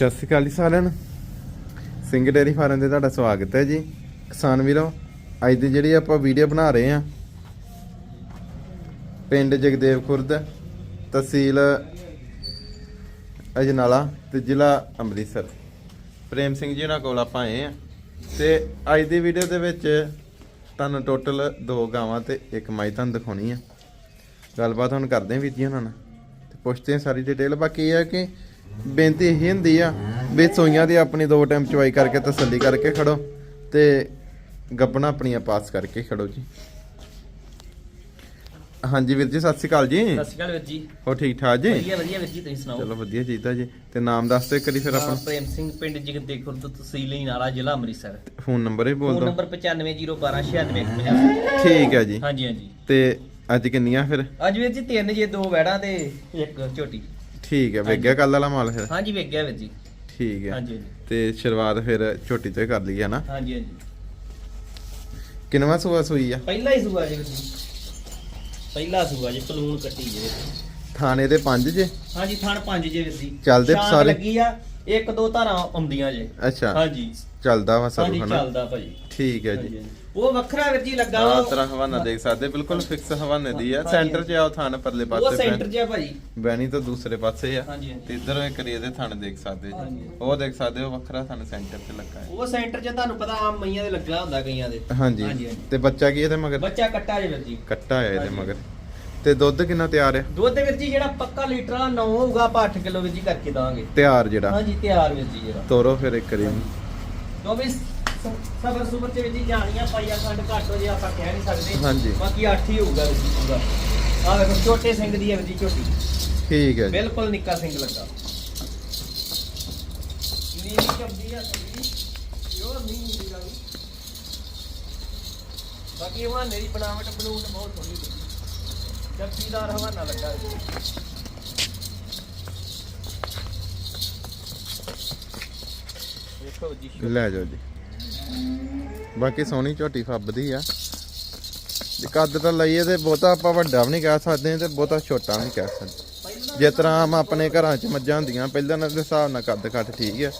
ਸਤਿ ਸ਼੍ਰੀ ਅਕਾਲ ਜੀ ਸਾਰਿਆਂ ਨੂੰ। ਸਿੰਘ ਡੇਰੀ ਫਾਰਮ ਤੇ ਤੁਹਾਡਾ ਸਵਾਗਤ ਹੈ ਜੀ। ਕਿਸਾਨ ਵੀਰੋ, ਅੱਜ ਦੀ ਜਿਹੜੀ ਆਪਾਂ ਵੀਡੀਓ ਬਣਾ ਰਹੇ ਆ ਪਿੰਡ ਜਗਦੇਵ ਖੁਰਦ, ਤਹਿਸੀਲ ਅਜਨਾਲਾ ਤੇ ਜ਼ਿਲ੍ਹਾ ਅੰਮ੍ਰਿਤਸਰ। ਪ੍ਰੇਮ ਸਿੰਘ ਜੀ ਨਾਲ ਕੋਲ ਆਪਾਂ ਆਏ ਆ ਤੇ ਅੱਜ ਦੀ ਵੀਡੀਓ ਦੇ ਵਿੱਚ ਤੁਹਾਨੂੰ ਟੋਟਲ ਦੋ ਗਾਵਾਂ ਤੇ ਇੱਕ ਮਾਈ ਤੁਹਾਨੂੰ ਦਿਖਾਉਣੀ ਆ। ਗੱਲਬਾਤ ਹੁਣ ਕਰਦੇ ਹਾਂ ਵੀਰ ਜੀ ਉਹਨਾਂ ਨਾਲ ਤੇ ਪੁੱਛਦੇ ਹਾਂ ਸਾਰੀ ਡਿਟੇਲ ਬਾਕੀ ਇਹ ਆ ਕਿ ਬੇਨਤੀ ਇਹ ਹੁੰਦੀ ਆ ਵੀ ਸੋਈਆਂ ਦੀ ਆਪਣੀ ਦੋ ਟਾਈਮ ਚਵਾਈ ਕਰਕੇ ਤਸੱਲੀ ਕਰਕੇ ਖੜੋ ਤੇ ਗੱਪਣਾ ਆਪਣੀਆਂ ਪਾਸ ਕਰਕੇ ਖੜੋ ਜੀ। ਹਾਂਜੀ ਵੀਰ ਜੀ ਸਤਿ ਸ਼੍ਰੀ ਅਕਾਲ ਜੀ। ਸਤਿ ਸ਼੍ਰੀ ਅਕਾਲ ਵੀਰ ਜੀ। ਹੋ ਠੀਕ ਠਾਕ ਜੀ? ਵਧੀਆ ਵਧੀਆ ਵੀਰ ਜੀ ਤੁਸੀਂ ਸੁਣਾਓ? ਚਲੋ ਵਧੀਆ ਚਾਹੀਦਾ ਜੀ। ਤੇ ਨਾਮ ਦੱਸ ਦਿਓ ਕਰੀ ਫਿਰ ਆਪਣਾ ਪ੍ਰੇਮ ਸਿੰਘ ਪਿੰਡ ਜਗਦੇ ਖੁਰਦ ਤਹਿਸੀਲ ਨਾਲਾ ਜ਼ਿਲ੍ਹਾ ਅੰਮ੍ਰਿਤਸਰ। ਫੋਨ ਨੰਬਰ ਹੀ ਬੋਲ ਫੋਨ ਦਿਓ। ਨੰਬਰ 9501296150 ਠੀਕ ਹੈ ਜੀ। ਹਾਂਜੀ ਹਾਂਜੀ। ਤੇ ਅੱਜ ਕਿੰਨੀਆਂ ਫਿਰ? ਅੱਜ ਵੀਰ ਜੀ ਤਿੰਨ ਜੇ ਦੋ ਵੈੜਾਂ ਤੇ ਇੱਕ ਝੋਟੀ। ਠੀਕ ਹੈ ਵੇਗਿਆ ਕੱਲ ਵਾਲਾ ਮਾਲ ਫਿਰ? ਹਾਂਜੀ ਵੇਖ ਗਿਆ ਵੀਰ ਜੀ। ਠੀਕ ਹੈ। ਹਾਂਜੀ ਤੇ ਸ਼ੁਰੂਆਤ ਫਿਰ ਛੋਟੀ ਤੋਂ ਹੀ ਕਰ ਲਈ ਹੈ ਨਾ ਹਾਂਜੀ ਹਾਂਜੀ। ਕਿੰਨਵਾ ਸੂਆ ਸੂਈ ਆ? ਪਹਿਲਾ ਹੀ ਸੂਆ ਜੀ ਪਹਿਲਾ ਸੂਆ ਜੀ ਪਲੂਣ ਕੱਟੀ ਜੇ। ਥਾਣੇ ਦੇ ਪੰਜ ਜੇ? ਹਾਂਜੀ ਥਣ ਪੰਜ ਜੇ ਵੀਰ ਜੀ। ਚੱਲਦੇ ਸਾਰੇ? ਲੱਗੀ ਆ ਇੱਕ ਦੋ ਧਾਰਾਂ ਆਉਂਦੀਆਂ ਜੇ। ਅੱਛਾ। ਹਾਂਜੀ। ਚੱਲਦਾ ਵਾ ਸਭ ਹਾਂਜੀ ਹਨਾ? ਚੱਲਦਾ ਭਾਜੀ ਠੀਕ ਹੈ ਜੀ। ਉਹ ਵੱਖਰਾ ਵੀਰ ਜੀ ਲੱਗਾ ਆ ਤਰ੍ਹਾਂ ਹਵਾਨਾ ਦੇਖ ਸਕਦੇ ਬਿਲਕੁਲ ਫਿਕਸ ਹਵਾਨੇ ਦੀ ਆ। ਸੈਂਟਰ 'ਚ ਆ ਉਹ ਥਾਣ ਪਰਲੇ ਉਹ ਪਾਸੇ ਸੈਂਟਰ ਬੈਣੀ- ਜਿਹਾ ਭਾਜੀ ਬੈਣੀ ਤਾਂ ਦੂਸਰੇ ਪਾਸੇ ਆ। ਹਾਂਜੀ ਹਾਂਜੀ। ਤੇ ਇਧਰ ਇੱਕ ਰੀ ਦੇ ਥਣ ਦੇਖ ਸਕਦੇ ਹਾਂਜੀ। ਜੀ ਉਹ ਦੇਖ ਸਕਦੇ ਹੋ ਵੱਖਰਾ ਥਣ ਸੈਂਟਰ 'ਤੇ ਲੱਗਾ ਹੈ। ਉਹ ਸੈਂਟਰ 'ਚ ਤੁਹਾਨੂੰ ਪਤਾ ਆਮ ਮਈਆਂ ਦੇ ਲੱਗਾ ਹੁੰਦਾ ਕਈਆਂ ਦੇ। ਹਾਂਜੀ। ਹਾਂਜੀ, ਹਾਂਜੀ। ਤੇ ਬੱਚਾ ਕੀ ਇਹਦੇ ਮਗਰ? ਬੱਚਾ ਕੱਟਾ ਜੇ ਵੀਰ ਜੀ। ਕੱਟਾ ਆ ਇਹਦੇ ਹਾਂਜੀ। ਮਗਰ। ਤੇ ਦੁੱਧ ਕਿੰਨਾ ਤਿਆਰ ਹੈ ਦੁੱਧ ਵੀਰ ਜੀ ਜਿਹੜਾ ਪੱਕਾ ਲੀਟਰ ਵਾਲਾ 9 ਹੋਊਗਾ ਆਪਾਂ 8 ਕਿਲੋ ਵੀਰ ਜੀ ਕਰਕੇ ਦਾਂਗੇ ਤਿਆਰ ਜਿਹੜਾ। ਹਾਂਜੀ ਤਿਆਰ ਵੀਰ ਜੀ ਜਿਹੜਾ। ਤੋਰੋ ਫਿਰ ਇੱਕ ਰੀ 24 ਸਬਰ ਸੁਬਰ ਦੇ ਵਿੱਚ ਹੀ ਜਾਣੀਆਂ ਪਾਈਆ ਖੰਡ ਘੱਟ ਹੋ ਜੇ ਆਪਾਂ ਕਹਿ ਨਹੀਂ ਸਕਦੇ। ਹਾਂਜੀ। ਬਾਕੀ 8 ਹੀ ਹੋਊਗਾ ਰੁਜੀ ਹੋਊਗਾ ਆ ਵੇਖੋ ਛੋਟੇ ਸਿੰਘ ਦੀ ਹੈ ਵੀਰ ਜੀ ਛੋਟੀ ਠੀਕ ਹੈ ਜੀ। ਬਿਲਕੁਲ ਨਿੱਕਾ ਸਿੰਘ ਲੱਗਾ। ਨੀਲੀ ਕੰਬੀ ਆ ਸੰਗੀ ਯੋ ਨੀਲੀ ਦਾ ਵੀ ਬਾਕੀ ਹਵਾਨੇ ਦੀ ਬਣਾਵਟ ਬਣੂਟ ਬਹੁਤ ਸੋਹਣੀ ਹੈ ਜੱਪੀਦਾਰ ਹਵਾਨਾ ਲੱਗਾ। ਹੈ 100 ਲੈ ਜਾਓ ਜੀ। ਬਾਕੀ ਸੋਹਣੀ ਝੋਟੀ ਫੱਬਦੀ ਆ। ਜੇ ਕੱਦ ਤਾਂ ਲਈਏ ਤੇ ਬਹੁਤਾ ਆਪਾਂ ਵੱਡਾ ਵੀ ਨਹੀਂ ਕਹਿ ਸਕਦੇ ਤੇ ਬਹੁਤਾ ਛੋਟਾ ਵੀ ਕਹਿ ਸਕਦੇ। ਜਿਸ ਤਰ੍ਹਾਂ ਆਮ ਆਪਣੇ ਘਰਾਂ 'ਚ ਮੱਝਾਂ ਹੁੰਦੀਆਂ ਪਹਿਲਾਂ ਦੇ ਹਿਸਾਬ ਨਾਲ ਕੱਦ ਘੱਟ ਠੀਕ ਆ।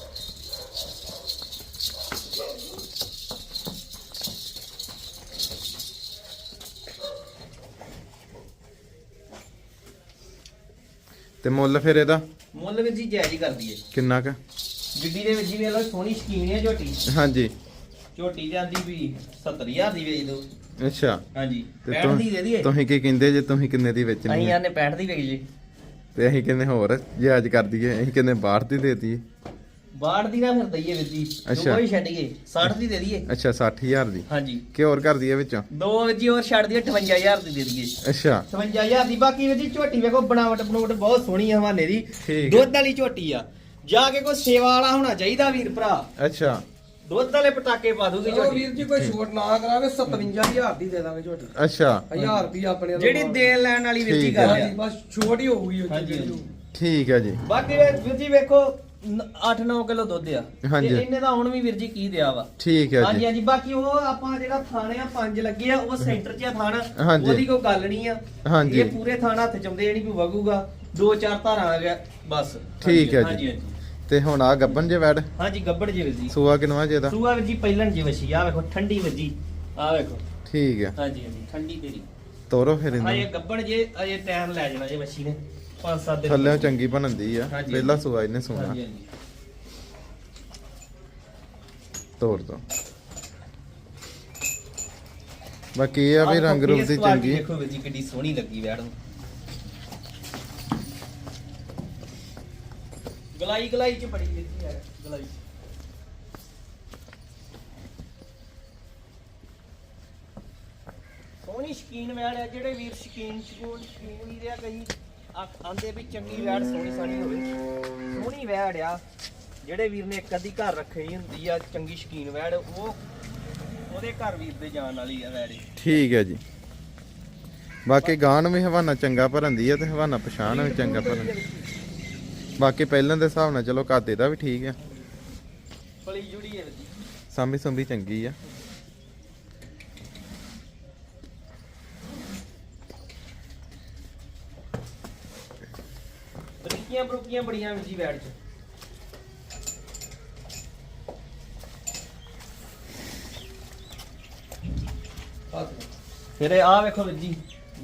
ਤੇ ਮੁੱਲ ਫਿਰ ਇਹਦਾ? ਮੁੱਲ ਵੀ ਜੀ ਜਾਇਜ਼ ਕਰ ਦਈਏ। ਕਿੰਨਾ ਕ? ਗੱਡੀ ਦੇ ਵਿੱਚ ਜੀ ਵੇਖ ਲਓ ਸੋਹਣੀ ਸ਼ਕੀਨ ਹੈ ਝੋਟੀ। ਹਾਂਜੀ। ਝੋਟੀ ਜਾਂਦੀ ਵੀ 70000 ਦੀ ਵੇਚ ਦੋ ਅੱਛਾ। ਹਾਂਜੀ। ਤੇ 65 ਦੀ ਦੇ ਦਈਏ? ਤੁਸੀਂ ਕੀ ਕਹਿੰਦੇ ਜੇ ਤੁਸੀਂ ਕਿੰਨੇ ਦੀ ਅਸੀਂ ਵੇਚਣੀ ਆ ਯਾਰ ਨੇ 65 ਦੀ ਵੇਚ ਜੀ। ਤੇ ਅਸੀਂ ਕਹਿੰਦੇ ਹੋਰ ਜਾਇਜ਼ ਕਰ ਦਈਏ ਅਸੀਂ ਕਹਿੰਦੇ ਬਾਹਰ ਦੀ ਦੇ ਦਈਏ? ਬਾੜ ਦੀ ਨਾ ਫਿਰ ਦਈਏ ਵੀਰ ਜੀ। ਅੱਛਾ। ਹੀ ਛੱਡੀਏ 60 ਦੀ ਦੇ ਦਈਏ। ਅੱਛਾ 60000 ਦੀ। ਹਾਂਜੀ। ਕਿ ਹੋਰ ਕਰ ਦਈਏ ਵਿੱਚੋਂ? ਦੋ ਵੀਰ ਜੀ ਹੋਰ ਛੱਡ ਦਈਏ 58000 ਦੀ ਦੇ ਦਈਏ। ਅੱਛਾ। 58000 ਦੀ। ਬਾਕੀ ਵੀਰ ਜੀ ਝੋਟੀ ਵੇਖੋ ਬਣਾਵਟ ਬਣਾਵਟ ਬਹੁਤ ਸੋਹਣੀ ਹੈ ਹਵਾਨੇ ਦੀ। ਹੈ। ਦੁੱਧ ਵਾਲੀ ਝੋਟੀ ਆ। ਜਾ ਕੇ ਕੋਈ ਸੇਵਾ ਵਾਲਾ ਹੋਣਾ ਚਾਹੀਦਾ ਵੀਰ ਭਰਾ। ਅੱਛਾ। ਦੁੱਧ ਵਾਲੇ ਪਟਾਕੇ ਪਾ ਦੂਗੀ ਚਲੋ ਝੋਟੀ। ਵੀਰ ਜੀ ਕੋਈ ਛੋਟ ਨਾ ਕਰਾਵੇ 57000 ਦੀ ਦੇ ਦਾਂਗੇ ਝੋਟੀ। ਅੱਛਾ। 1000 ਰੁਪਏ ਆਪਣੇ ਵੱਲੋਂ ਜਿਹੜੀ ਦੇਣ ਲੈਣ ਵਾਲੀ ਵੀਰ ਜੀ ਠੀਕ ਹੈ। ਗੱਲ ਹਾਂਜੀ ਆ ਬਸ ਛੋਟ ਹੀ ਹੋਊਗੀ ਉਹ ਹਾਂਜੀ। ਠੀਕ ਹੈ ਜੀ। ਬਾਕੀ ਵੀਰ ਜੀ ਵੇਖੋ 8-9 ਕਿਲੋ ਦੁੱਧ ਆ। ਹਾਂਜੀ। ਤੇ ਇਹਨੇ ਦਾ ਹੁਣ ਵੀ ਵੀਰ ਜੀ ਕੀ ਦਿਆ ਵਾ। ਠੀਕ ਹੈ ਹਾਂਜੀ ਜੀ। ਹਾਂਜੀ ਬਾਕੀ ਉਹ ਆਪਾਂ ਜਿਹੜਾ ਥਾਣੇ ਆ ਪੰਜ ਲੱਗੇ ਆ ਉਹ ਸੈਂਟਰ 'ਚ ਆ ਥਾਣਾ। ਹਾਂਜੀ। ਉਹਦੀ ਕੋਈ ਗੱਲ ਨਹੀਂ ਆ। ਹਾਂਜੀ। ਇਹ ਪੂਰੇ ਥਾਣਾ ਹੱਥ ਚੰਦੇ ਨਹੀਂ ਕੋਈ ਵਗੂਗਾ। ਦੋ ਚਾਰ ਧਾਰਾਂ ਆ ਗਿਆ ਬਸ। ਠੀਕ ਹੈ ਜੀ। ਹਾਂਜੀ ਹਾਂਜੀ। ਤੇ ਹੁਣ ਆ ਗੱਬਨ ਜੇ ਵੈੜ? ਹਾਂਜੀ ਗੱਬੜ ਜੀ ਵੀਰ ਜੀ ਸੂਆ ਕਿਨਵਾ ਜੇ ਦਾ? ਸੂਆ ਵੀਰ ਜੀ ਪਹਿਲਣ ਜੀ ਵਸੀ ਆ ਵੇਖੋ ਠੰਡੀ ਵੱਜੀ। ਆ ਵੇਖੋ। ਠੀਕ ਹੈ। ਹਾਂਜੀ ਹਾਂਜੀ ਠੰਡੀ ਤੇਰੀ। ਤੋਰੋ ਫਿਰ ਹਾਂ ਇਹ ਇਹਨੂੰ ਗੱਬੜ ਜੇ ਅਜੇ ਟਾਈਮ ਲੈ ਜਾਣਾ ਜੇ ਵਸੀ ਨੇ। 5-7 ਦਿਨ ਥੱਲੇ ਚੰਗੀ ਬਣਦੀ ਆ। ਹਾਂਜੀ। ਪਹਿਲਾ ਸੂਆ ਇਹਨੇ ਸੂਣਾ। ਹਾਂਜੀ ਹਾਂਜੀ। ਤੋੜ ਦੋ। ਬਾਕੀ ਇਹ ਆ ਵੀ ਰੰਗ ਰੂਪ ਦੀ ਚੰਗੀ। ਦੇਖੋ ਵੀਰ ਜੀ ਕਿੱਡੀ ਸੋਹਣੀ ਲੱਗੀ ਵੈੜ ਨੂੰ। ਗਲਾਈ ਗਲਾਈ ਚ ਬੜੀ ਵੀਰ ਜੀ ਗਲਾਈ ਸੋਹਣੀ ਸ਼ਕੀਨ ਵੈੜ ਆ ਜਿਹੜੇ ਵੀਰ ਸ਼ਕੀਨ ਸ਼ਕੂਨ ਸ਼ਕੀਨ ਵੀਰ ਆ ਕਈ ਆਂਦੇ ਵੀ ਚੰਗੀ ਵੈੜ, ਸੋਹਣੀ ਸਾਣੀ ਹੋਵੇ। ਸੋਹਣੀ ਵੈੜ ਆ, ਜਿਹੜੇ ਵੀਰ ਨੇ ਇੱਕ ਅੱਧੀ ਘਰ ਰੱਖੀ ਹੁੰਦੀ ਆ, ਚੰਗੀ ਸ਼ਕੀਨ ਵੈੜ, ਉਹ ਉਹਦੇ ਘਰ ਵੀਰ ਦੇ ਜਾਣ ਵਾਲੀ ਆ ਵੈੜ ਠੀਕ ਹੈ ਜੀ। ਬਾਕੀ ਗਾਣ ਵੀ ਹਵਾਨਾ ਚੰਗਾ ਭਰੰਦੀ ਆ ਤੇ ਹਵਾਨਾ ਪਛਾਣ ਵੀ ਚੰਗਾ ਭਰਨ ਬਾਕੀ ਪਹਿਲਾਂ ਦੇ ਹਿਸਾਬ ਨਾਲ ਚਲੋ ਕੱਦ ਇਹਦਾ ਵੀ ਠੀਕ ਆ। ਪਲੀ ਜੁੜੀ ਹੈ ਜੀ। ਸਾਂਭੀ ਸੁੰਭੀ ਚੰਗੀ ਆ। ਬਰੀਕੀਆਂ ਬਰੂਕੀਆਂ ਬੜੀਆਂ ਜੀ ਬੈਠ ਚ ਫਿਰ ਇਹ ਵੇਖੋ ਜੀ।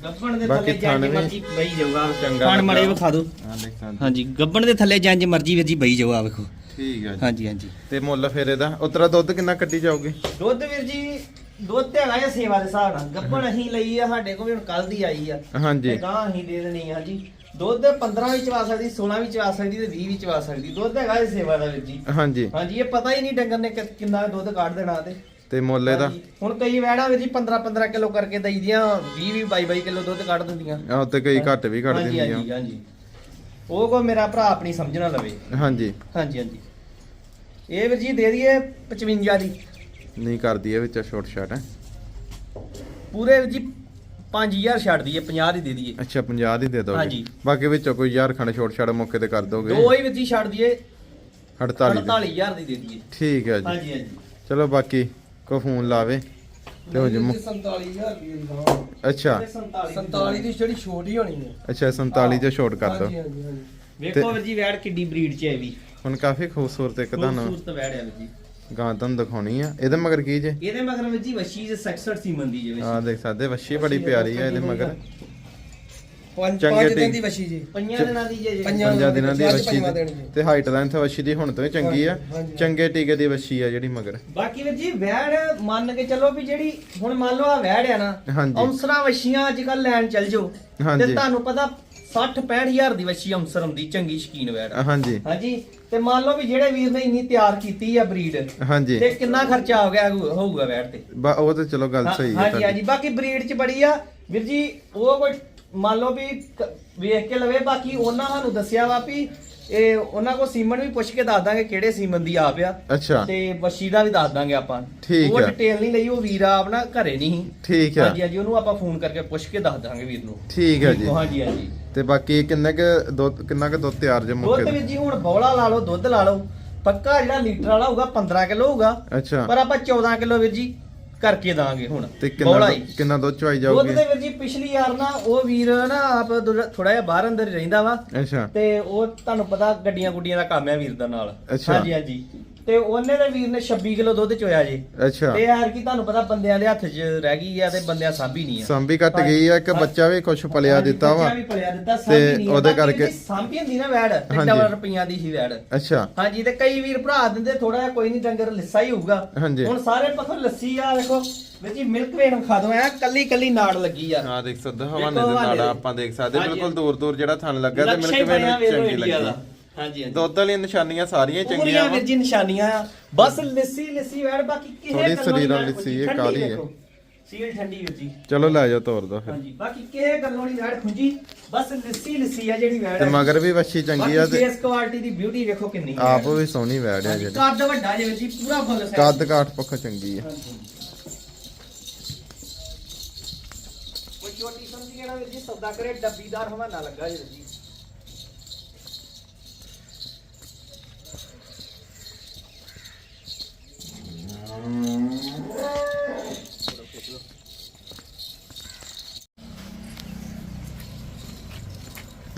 ਗੱਬਣ ਦੇ ਬਾਕੀ ਥੱਲੇ ਜੰਜ ਥਣ ਵੀ ਮਰਜ਼ੀ ਬਈ ਜਾਊਗਾ। ਚੰਗਾ ਥਣ ਮੜੇ ਲੱਗਾ। ਵਿਖਾ ਦਿਓ। ਹਾਂ ਦੇਖ ਸਕਦੇ ਹਾਂਜੀ ਗੱਬਣ ਦੇ ਥੱਲੇ ਜੰਜ ਮਰਜ਼ੀ ਵੀਰ ਜੀ ਬਈ ਜਾਊ ਆ ਵੇਖੋ। ਠੀਕ ਹੈ ਜੀ। ਹਾਂਜੀ ਹਾਂਜੀ। ਤੇ ਮੁੱਲ ਫਿਰ ਇਹਦਾ ਉਤਰਾ ਦੁੱਧ ਕਿੰਨਾ ਕੱਢੀ ਜਾਊਗੀ? ਦੁੱਧ ਵੀਰ ਜੀ ਦੁੱਧ ਤੇ ਹੈਗਾ ਇਹ ਸੇਵਾ ਦੇ ਹਿਸਾਬ ਨਾਲ। ਗੱਬਣ ਅਸੀਂ ਲਈ ਆ ਸਾਡੇ ਕੋਲ ਵੀ ਹੁਣ ਕੱਲ ਦੀ ਆਈ ਆ। ਹਾਂਜੀ। ਤੇ ਗਾਂ ਅਸੀਂ ਦੇ ਦੇਣੀ ਆ ਜੀ। ਦੁੱਧ 15 ਵੀ ਚਵਾ ਸਕਦੀ 16 ਵੀ ਚਵਾ ਸਕਦੀ ਤੇ 20 ਵੀ ਚਵਾ ਸਕਦੀ। ਦੁੱਧ ਹੈਗਾ ਇਹ ਸੇਵਾ ਦਾ ਵੀਰ ਜੀ। ਹਾਂਜੀ। ਹਾਂਜੀ ਇਹ ਪਤਾ ਹੀ ਨਹੀਂ ਡੰਗਰ ਨੇ ਕਿ- ਕਿੰਨਾ ਦੁੱਧ ਕੱਢ ਦੇਣਾ ਤੇ। ਤੇ ਮੁੱਲ ਇਹਦਾ। ਹੁਣ ਕਈ ਵੈੜਾਂ ਵਿੱਚ ਜੀ 15 15 ਕਿਲੋ ਕਰਕੇ ਦਈਦੀਆਂ 20 20 22 22 ਕਿਲੋ ਦੁੱਧ ਕੱਢ ਦਿੰਦੀਆਂ। ਆਹ ਤੇ ਕਈ ਘੱਟ ਵੀ ਕੱਢ ਹਾਂਜੀ, ਦਿੰਦੀਆਂ। ਹਾਂਜੀ ਹਾਂਜੀ। ਉਹ ਕੋ ਮੇਰਾ ਭਰਾ ਆਪਣੀ ਸਮਝਣਾ ਲਵੇ। ਹਾਂਜੀ। ਹਾਂਜੀ ਹਾਂਜੀ। ਇਹ ਵੀਰ ਜੀ ਦੇ ਦਈਏ 55 ਦੀ। ਨਹੀਂ ਕਰਦੀ ਇਹ ਵਿੱਚ ਛੋਟ ਛਾਟ ਹੈ। ਪੂਰੇ ਵੀਰ ਜੀ 5000 ਛੱਡ ਦਈਏ 50 ਦੀ ਦੇ ਦਈਏ। ਅੱਛਾ 50 ਦੀ ਦੇ ਦੋਗੇ। ਹਾਂਜੀ। ਬਾਕੀ ਵਿੱਚੋਂ ਕੋਈ ਯਾਰ ਖੰਡ ਛੋਟ ਛਾਟ ਮੌਕੇ ਤੇ ਕਰ ਦੋਗੇ? ਦੋ ਹੀ ਵੀਰ ਜੀ ਛੱਡ ਦਈਏ 48 ਦੀ। 48000 ਦੀ ਦੇ ਦਈਏ। ਠੀਕ ਹੈ ਜੀ। ਹਾਂਜੀ ਹਾਂਜੀ। ਚਲੋ ਬਾਕੀ ਕੋ ਫੋਨ ਲਾਵੇ ਤੇ ਹੋ ਜਮੋ 47000 ਰੁਪਏ ਦੀ ਦਵਾਂ ਅੱਛਾ। 47 ਦੀ ਜਿਹੜੀ ਛੋਟੀ ਹੋਣੀ ਹੈ ਅੱਛਾ 47 ਚ ਛੋਟ ਕਰ ਦੋ। ਹਾਂਜੀ ਹਾਂਜੀ ਹਾਂਜੀ। ਵੇਖੋ ਵੀਰ ਜੀ ਵੈੜ ਕਿੱਡੀ ਬਰੀਡ ਚ ਹੈ ਵੀ। ਹੁਣ ਕਾਫੀ ਖੂਬਸੂਰਤ ਇੱਕ ਤੁਹਾਨੂੰ ਖੂਬਸੂਰਤ ਵੈੜ ਹੈ ਵੀਰ ਜੀ ਗਾਂ ਤੁਹਾਨੂੰ ਦਿਖਾਉਣੀ ਆ। ਇਹਦੇ ਮਗਰ ਕੀ ਜੇ? ਇਹਦੇ ਮਗਰ ਵੀਰ ਜੀ ਵਸ਼ੀ 66 ਸੀਮਨ ਦੀ ਜੇ ਆ ਦੇਖ ਸਕਦੇ ਵੱਛੀ ਬੜੀ ਪਿਆਰੀ ਆ ਇਹਦੇ ਮਗਰ। ਪੰਜ ਚੰਗੇ ਦਿਨ। ਦੀ ਵਸ਼ੀ ਜੀ। ਪੰਜਾਂ ਦਿਨਾਂ ਦੀ ਜੇ ਪੰਜਾਂ ਪੰਜਾਂ ਦਿਨਾਂ ਦੀ ਵੱਛੀ ਪੰਜਵਾਂ ਦਿਨ ਜੀ। ਤੇ ਹਾਈਟ ਲੈਂਥ ਵੱਛੀ ਦੀ ਹੁਣ ਤੋਂ ਹੀ ਚੰਗੀ ਆ। ਹਾਂਜੀ, ਹਾਂਜੀ। ਚੰਗੇ ਟੀਕੇ ਦੀ ਵੱਛੀ ਆ ਜਿਹੜੀ ਮਗਰ। ਬਾਕੀ ਵੀਰ ਜੀ ਵੈੜ ਮੰਨ ਕੇ ਚੱਲੋ ਵੀ ਜਿਹੜੀ ਹੁਣ ਮੰਨ ਲਓ ਆ ਵੈੜ ਆ ਨਾ ਹਾਂਜੀ। ਔਂਸਰਾਂ ਵਸ਼ੀਆਂ ਅੱਜ ਕੱਲ ਲੈਣ ਚੱਲ ਜਾਓ। ਹਾਂਜੀ। ਤੇ ਤੁਹਾਨੂੰ ਪਤਾ 60 65000 ਦੀ ਵਸ਼ੀ ਔਂਸਰ ਹੁੰਦੀ ਚੰਗੀ ਸ਼ਕੀਨ ਵੈੜ। ਹਾਂਜੀ। ਹਾਂਜੀ। ਤੇ ਮੰਨ ਲਓ ਵੀ ਜਿਹੜੇ ਵੀਰ ਨੇ ਇੰਨੀ ਤਿਆਰ ਕੀਤੀ ਆ ਬਰੀਡ ਹਾਂਜੀ। ਤੇ ਕਿੰਨਾ ਖਰਚਾ ਹੋ ਗਿਆ ਹੋਊ- ਹੋਊਗਾ ਵੈੜ ਤੇ? ਬਾ- ਉਹ ਤੇ ਚਲੋ ਗੱਲ ਸਹੀ ਹੈ ਹਾਂਜੀ ਤੁਹਾਡੀ। ਹਾਂਜੀ। ਬਾਕੀ ਬਰੀਡ ਚ ਬੜੀ ਆ। ਵੀਰ ਜੀ ਉਹ ਕੋਈ ਮੰਨ ਲਓ ਵੀ ਕ- ਵੇਖ ਕੇ ਲਵੇ ਬਾਕੀ ਉਹਨਾਂ ਸਾਨੂੰ ਦੱਸਿਆ ਵਾ ਵੀ ਇਹ ਉਹਨਾਂ ਕੋ ਸੀਮਨ ਵੀ ਪੁੱਛ ਕੇ ਦੱਸ ਦਾਂਗੇ ਕਿਹੜੇ ਸੀਮਨ ਦੀ ਆਪ ਆ। ਅੱਛਾ। ਤੇ ਬੱਸ਼ੀ ਦਾ ਵੀ ਦੱਸ ਦਾਂਗੇ ਆਪਾਂ। ਠੀਕ ਉਹ ਆ। ਡਿਟੇਲ ਨਹੀਂ ਲਈ ਉਹ ਵੀਰ ਆਪਣਾ ਘਰੇ ਨਹੀਂ ਸੀ। ਠੀਕ ਆ। ਹਾਂਜੀ ਹਾਂਜੀ ਉਹਨੂੰ ਆਪਾਂ ਫੋਨ ਕਰਕੇ ਪੁੱਛ ਕੇ ਦੱਸ ਦਾਂਗੇ ਵੀਰ ਨੂੰ। ਠੀਕ ਹੈ ਜੀ। ਹਾਂਜੀ ਹਾਂਜੀ। ਤੇ ਬਾਕੀ ਕਿੰਨੇ ਕ ਦੁੱਧ ਕਿੰਨਾ ਕ ਦੁੱਧ ਤਿਆਰ ਜੇ ਮੌਕੇ ਦੁੱਧ ਵੀਰ ਜੀ ਹੁਣ ਬੌਲਾ ਲਾ ਲਓ ਦੁੱਧ ਲਾ ਲਓ। ਪੱਕਾ ਜਿਹੜਾ ਲੀਟਰ ਵਾਲਾ ਹੋਊਗਾ 15 ਕਿਲੋ ਹੋਊਗਾ। ਅੱਛਾ। ਪਰ ਆਪਾਂ 14 ਕਿਲੋ ਵੀਰ ਜੀ ਕਰਕੇ ਦਾਂਗੇ ਹੁਣ। ਤੇ ਕਿੰਨਾ ਬੌਲਾ ਹੀ ਕਿੰਨਾ ਦੁੱਧ ਚਵਾਈ ਦੁੱਧ ਜਾਊਗੀ ਦੇ ਵੀਰ ਜੀ ਪਿਛਲੀ ਯਾਰ ਨਾ ਉਹ ਵੀਰ ਨਾ ਆਪ ਥੋੜਾ ਜਿਹਾ ਬਾਹਰ ਅੰਦਰ ਹੀ ਰਹਿੰਦਾ ਵਾ। ਅੱਛਾ। ਤੇ ਉਹ ਤੁਹਾਨੂੰ ਪਤਾ ਗੱਡੀਆਂ ਗੁੱਡੀਆਂ ਦਾ ਕੰਮ ਹੈ ਵੀਰ ਦਾ ਨਾਲ। ਅੱਛਾ। ਹਾਂਜੀ ਹਾਂਜੀ। ਤੇ ਉਹਨੇ ਦੇ ਵੀਰ ਨੇ 26 ਕਿਲੋ ਦੁੱਧ ਚੋਇਆ ਜੀ ਅੱਛਾ ਤੇ ਯਾਰ ਕੀ ਤੁਹਾਨੂੰ ਪਤਾ ਬੰਦਿਆਂ ਦੇ ਹੱਥ 'ਚ ਰਹਿ ਗਈ ਆ ਤੇ ਬੰਦਿਆਂ ਸਾਂਭੀ ਨਹੀਂ ਆ ਸੰਭੀ ਘਟ ਗਈ ਆ ਇੱਕ ਹਾਂ। ਬੱਚਾ ਵੀ ਕੁਛ ਪਲਿਆ ਦਿੱਤਾ ਵਾ ਬੱਚਾ ਵੀ ਪਲਿਆ ਦਿੱਤਾ ਸਾਂਭੀ ਨਹੀਂ ਆ। ਉਹਦੇ ਬਾਕੀ ਕਰਕੇ- ਸਾਂਭੀ ਹੁੰਦੀ ਨਾ ਵੈੜ ਤੇ ਹਾਂਜੀ। ਡਬਲ ਰੁਪਈਆਂ ਦੀ ਸੀ ਵੈੜ ਅੱਛਾ ਹਾਂਜੀ ਤੇ ਕਈ ਵੀਰ ਭਰਾ ਦਿੰਦੇ ਥੋੜਾ ਜਿਹਾ ਕੋਈ ਨਹੀਂ ਡੰਗਰ ਲਿੱਸਾ ਹੀ ਹੋਊਗਾ ਹਾਂਜੀ। ਹੁਣ ਸਾਰੇ ਪੱਖੋਂ ਲੱਸੀ ਆ ਵੇਖੋ ਵਿੱਚ ਮਿਲਕ ਵੇਣ ਖਾ ਦੋ ਐ ਕੱਲੀ ਕੱਲੀ ਨਾੜ ਲੱਗੀ ਆ ਹਾਂ ਦੇਖ ਸਕਦੇ ਦੇਖੋ ਹਵਾਨੇ ਦੇ ਹਵਾਨੇ ਨਾੜਾ ਦੇ। ਆਪਾਂ ਦੇਖ ਸਕਦੇ ਹਾਂਜੀ। ਬਿਲਕੁਲ ਦੂਰ ਦੂਰ ਜਿਹੜਾ ਥਣ ਲੱਗਾ ਤੇ ਲੱਛਾ ਹੀ ਮਿਲਕ ਵੇਨ ਬਣਿਆ ਵੇਰੋ ਚੰਗੀ ਇੰਡੀਆ ਲੱਗੀ ਦਾ ਹਾਂਜੀ ਹਾਂਜੀ। ਦੁੱਧ ਵਾਲੀਆਂ ਨਿਸ਼ਾਨੀਆਂ ਸਾਰੀਆਂ ਹੀ ਚੰਗੀਆਂ ਪੂਰੀਆਂ ਵੀਰ ਜੀ ਨਿਸ਼ਾਨੀਆਂ ਆ। ਬਸ ਲੱਸੀ ਲੱਸੀ ਵੈੜ ਬਾਕੀ ਕਿਸੇ ਥੋੜੀ ਗੱਲੋਂ ਸਰੀਰ ਵਾਲੀ ਲੱਸੀ ਇਹ ਕਾਲੀ ਹੈ। ਸੀਲ ਠੰਡੀ ਵੀਰ ਜੀ। ਚਲੋ ਲੈ ਜਾਓ ਤੋਰ ਦੋ ਫਿਰ। ਹਾਂਜੀ ਬਾਕੀ ਕਿਸੇ ਗੱਲੋਂ ਨਹੀਂ ਵੈੜ ਖੁੰਜੀ ਬਸ ਲੱਸੀ ਲੱਸੀ ਆ ਜਿਹੜੀ ਵੈੜ ਤੇ ਮਗਰ ਵੀ ਵੱਛੀ ਚੰਗੀ ਆ ਤੇ ਫੇਸ ਕੁਆਲਿਟੀ ਦੀ ਬਿਊਟੀ ਵੇਖੋ ਕਿੰਨੀ ਆ ਆਪ ਵੀ ਸੋਹਣੀ ਵੈੜ ਆ ਜਿਹੜੀ। ਕੱਦ ਵੱਡਾ ਜਿਵੇਂ ਜੀ ਪੂਰਾ ਫੁੱਲ size। ਕੱਦ ਕਾਠ ਪੱਖ ਚੰਗੀ ਆ। ਹਾਂਜੀ। ਕੋਈ ਛੋਟੀ ਸਮਝੀ ਨਾ ਵੀਰ ਜੀ ਸੌਦਾ ਕਰੇ ਡੱਬੀਦਾਰ ਹਵਾਨਾ ਲੱਗਾ ਜੀ। ਜੀ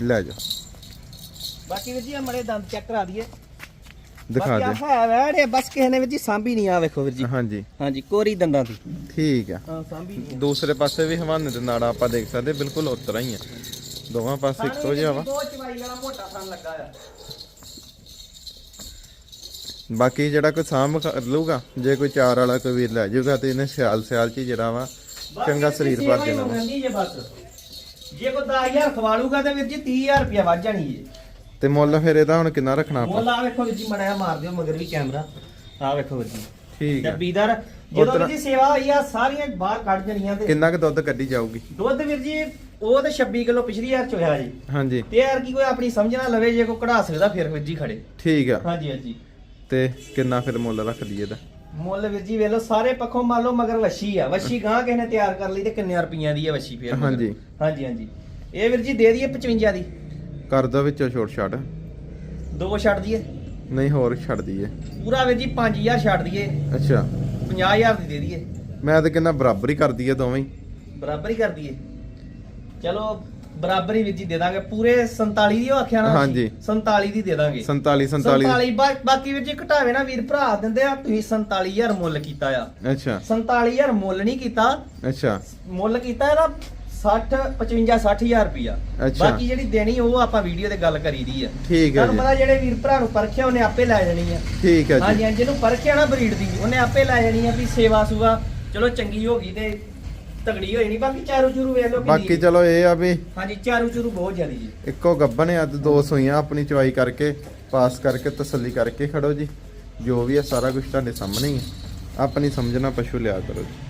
ਲੈ ਜਾਓ। ਬਾਕੀ ਵੀਰ ਜੀ ਆ ਮੜੇ ਦੰਦ ਚੈੱਕ ਕਰਾ ਦਈਏ। ਦਿਖਾ ਬਾਕੀ ਦੇ ਆ ਹੈ ਵੈੜੇ ਬਸ ਕਿਸੇ ਨੇ ਵੀਰ ਜੀ ਸਾਂਭੀ ਨਹੀਂ ਆ ਵੇਖੋ ਵੀਰ ਜੀ। ਹਾਂਜੀ। ਹਾਂਜੀ ਕੋਰੀ ਦੰਦਾਂ ਦੀ। ਠੀਕ ਆ। ਹਾਂ ਸਾਂਭੀ ਨਹੀਂ ਦੂਸਰੇ ਪਾਸੇ ਵੀ ਹਵਾਨੇ ਦੇ ਨਾੜਾ ਆਪਾਂ ਦੇਖ ਸਕਦੇ ਬਿਲਕੁਲ ਉਤਰਾ ਹੀ ਆ। ਦੋਵਾਂ ਪਾਸੇ ਇੱਕੋ ਜਿਹਾ ਵਾ। ਦੋ ਚਵਾਈ ਵਾਲਾ ਮੋਟਾ ਥਣ ਲੱਗਾ ਆ। ਬਾਕੀ ਜਿਹੜਾ ਕੋਈ ਸਾਂਭ ਕਰ ਲੂਗਾ ਜੇ ਕੋਈ ਚਾਰ ਵਾਲਾ ਕੋਈ ਵੀਰ ਲੈ ਜਾਊਗਾ ਤੇ ਇਹਨੇ ਸਿਆਲ ਸਿਆਲ ਚ ਹੀ ਜਿਹੜਾ ਵਾ ਚੰਗਾ ਸਰੀਰ ਭਰ ਵਾ। ਜੇ ਕੋ 10000 ਖਵਾਲੂਗਾ ਤੇ ਵੀਰ ਜੀ 30000 ਰੁਪਇਆ ਵੱਧ ਜਾਣੀ ਜੇ। ਤੇ ਮੁੱਲ ਫਿਰ ਇਹਦਾ ਹੁਣ ਕਿੰਨਾ ਰੱਖਣਾ ਆਪਾਂ? ਮੁੱਲ ਆ ਵੇਖੋ ਵੀਰ ਜੀ ਮੜਿਆ ਮਾਰ ਦਿਓ ਮਗਰ ਵੀ ਕੈਮਰਾ। ਆ ਵੇਖੋ ਵੀਰ ਜੀ। ਠੀਕ ਆ। ਡੱਬੀਦਾਰ ਜਦੋਂ ਜੀ ਸੇਵਾ ਹੋਈ ਆ ਸਾਰੀਆਂ ਬਾਹਰ ਕੱਢ ਜਣੀਆਂ ਤੇ। ਕਿੰਨਾ ਕੁ ਦੁੱਧ ਕੱਢੀ ਜਾਊਗੀ? ਦੁੱਧ ਵੀਰ ਜੀ ਉਹ ਤੇ 26 ਕਿਲੋ ਪਿਛਲੀ ਵਾਰ ਚ ਹੋਇਆ ਜੀ। ਹਾਂਜੀ। ਤੇ ਯਾਰ ਕੀ ਕੋਈ ਆਪਣੀ ਸਮਝ ਨਾ ਲਵੇ ਜੇ ਕੋਈ ਕਢਾ ਸਕਦਾ ਫਿਰ ਵੀਰ ਜੀ ਖੜੇ। ਠੀਕ ਆ। ਹਾਂਜੀ ਹਾਂਜੀ। ਤੇ ਕਿੰਨਾ ਫਿਰ ਮੁੱਲ ਰੱਖ ਦਈਏ ਇਹਦਾ? ਮੁੱਲ ਵੀਰ ਜੀ ਵੇਖ ਲਓ ਸਾਰੇ ਪੱਖੋਂ ਮੰਨ ਲਓ ਮਗਰ ਵੱਛੀ ਆ। ਵੱਛੀ ਗਾਂ ਕਿਸੇ ਨੇ ਤਿਆਰ ਕਰ ਲਈ ਤੇ ਕਿੰਨੇ ਰੁਪਈਆਂ ਦੀ ਆ ਵੱਛੀ ਫੇਰ ਮਗਰ। ਹਾਂਜੀ। ਹਾਂਜੀ ਹਾਂਜੀ। ਇਹ ਵੀਰ ਜੀ ਦੇ ਦਈਏ 55 ਦੀ। ਕਰ ਦੋ ਵਿੱਚੋਂ ਛੋਟ ਛੱਡ। ਦੋ ਛੱਡ ਦਈਏ? ਨਹੀਂ ਹੋਰ ਛੱਡ ਦਈਏ। ਪੂਰਾ ਵੀਰ ਜੀ 5000 ਛੱਡ ਦਈਏ। ਅੱਛਾ। 50000 ਦੀ ਦੇ ਦਈਏ। ਮੈਂ ਤਾਂ ਕਿੰਨਾ ਬਰਾਬਰ ਹੀ ਕਰ ਦਈਏ ਦੋਵੇਂ ਹੀ। ਬਰਾਬਰ ਹੀ ਕਰ ਦਈਏ। ਚਲੋ ਬਰਾਬਰੀ ਵੀਰ ਜੀ ਦੇ ਦਾਂਗੇ। ਪੂਰੇ 47 ਦੀ ਉਹ ਆਖਿਆ ਨਾ ਹਾਂਜੀ। 47 ਦੀ ਦੇ ਦਾਂਗੇ। 47 47 47 ਬਾ- ਬਾਕੀ ਵੀਰ ਜੀ ਘਟਾਵੇ ਨਾ ਵੀਰ ਭਰਾ ਦਿੰਦੇ ਆ ਤੁਸੀਂ 47000 ਮੁੱਲ ਕੀਤਾ ਆ। ਅੱਛਾ। 47000 ਮੁੱਲ ਨਹੀਂ ਕੀਤਾ। ਅੱਛਾ। ਮੁੱਲ ਕੀਤਾ ਇਹਦਾ 60 55 60000 ਰੁਪਿਆ ਅੱਛਾ। ਬਾਕੀ ਜਿਹੜੀ ਦੇਣੀ ਉਹ ਆਪਾਂ ਵੀਡੀਓ ਤੇ ਗੱਲ ਕਰੀਦੀ ਆ। ਠੀਕ ਹੈ ਤੁਹਾਨੂੰ ਜੀ। ਪਤਾ ਜਿਹੜੇ ਵੀਰ ਭਰਾ ਨੂੰ ਪਰਖਿਆ ਉਹਨੇ ਆਪੇ ਲੈ ਜਾਣੀ ਆ। ਠੀਕ ਹੈ ਹਾਂਜੀ ਜੀ ਹਾਂਜੀ ਜਿਹਨੂੰ ਪਰਖਿਆ ਨਾ ਬਰੀਡ ਦੀ ਉਹਨੇ ਆਪੇ ਲੈ ਜਾਣੀ ਆ ਵੀ ਸੇਵਾ ਸੁਗਾ। ਚਲੋ ਚੰਗੀ ਹੋ ਗਈ ਤੇ ਤਗੜੀ ਹੋ ਜਾਣੀ ਬਾਕੀ ਚਾਰੂ ਚੂਰੂ ਵੇਖ ਲਓ ਬਾਕੀ ਕਿੰਨੀ ਚਲੋ ਇਹ ਆ ਵੀ ਹਾਂਜੀ ਚਾਰੂ ਚੂਰੂ ਬਹੁਤ ਜ਼ਿਆਦੀ ਜੀ। ਇੱਕੋ ਗੱਬਨ ਆ ਤੇ ਦੋ ਸੂਈਆਂ ਆਪਣੀ ਚਵਾਈ ਕਰਕੇ ਪਾਸ ਕਰਕੇ ਤਸੱਲੀ ਕਰਕੇ ਖੜੋ ਜੀ। ਜੋ ਵੀ ਹੈ ਸਾਰਾ ਕੁਝ ਤੁਹਾਡੇ ਸਾਹਮਣੇ ਹੀ ਹੈ ਆਪਣੀ ਸਮਝਣਾ ਪਸ਼ੂ ਲਿਆ ਕਰੋ ਜੀ।